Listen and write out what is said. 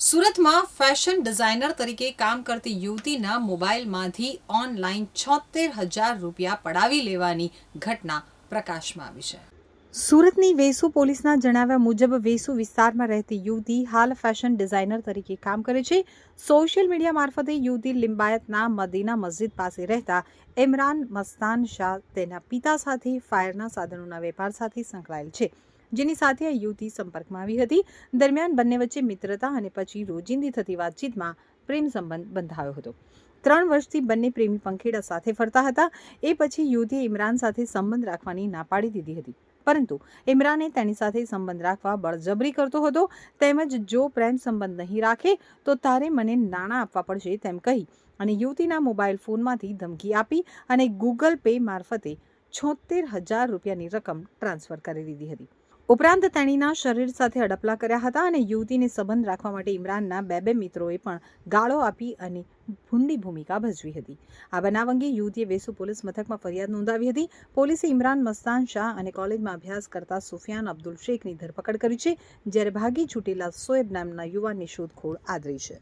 સુરતમાં fashion designer તરીકે કામ કરતી યુવતીના મોબાઈલમાંથી ઓનલાઈન છોતેર હજાર રૂપિયા પડાવી લેવાની ઘટના પ્રકાશમાં આવી છે. સુરતની વેસુ પોલીસના જણાવ્યા મુજબ વેસુ વિસ્તારમાં રહેતી યુવતી હાલ ફેશન ડિઝાઇનર તરીકે કામ કરે છે. સોશિયલ મીડિયા મારફતે યુવતી લિંબાયતના મદીના મસ્જિદ પાસે રહેતા ઇમરાન મસ્તાન શાહ તેના પિતા સાથે ફાયરના સાધનોના વેપાર સાથે સંકળાયેલ છે. જેની સાથે આ યુવતી સંપર્કમાં આવી હતી. દરમિયાન બંને વચ્ચે મિત્રતા અને પછી રોજિંદી થતી વાતચીતમાં પ્રેમ સંબંધ બંધાયો હતો. ત્રણ વર્ષથી બંને પ્રેમી પંખેડા સાથે ફરતા હતા. એ પછી યુવતીએ ઇમરાન સાથે સંબંધ રાખવાની ના પાડી દીધી હતી. પરંતુ ઇમરાને તેની સાથે સંબંધ રાખવા બળજબરી કરતો હતો. તેમજ જો પ્રેમ સંબંધ નહીં રાખે, તો તારે મને નાણાં આપવા પડશે તેમ કહી અને યુવતીના મોબાઈલ ફોનમાંથી ધમકી આપી અને ગૂગલ પે મારફતે છોતેર હજાર રૂપિયાની રકમ ટ્રાન્સફર કરી દીધી હતી. ઉપરાંત તેણીના શરીર સાથે અડપલા કર્યા હતા અને યુવતીને સંબંધ રાખવા માટે ઇમરાનના બે બે મિત્રોએ પણ ગાળો આપી અને ભૂંડી ભૂમિકા ભજવી હતી. આ બનાવ અંગે યુવતીએ વેસુ પોલીસ મથકમાં ફરિયાદ નોંધાવી હતી. પોલીસે ઇમરાન મસ્તાન શાહ અને કોલેજમાં અભ્યાસ કરતા સુફિયાન અબ્દુલ શેખની ધરપકડ કરી છે, જ્યારે ભાગી છૂટેલા સોએબ નામના યુવાનની શોધખોળ આદરી છે.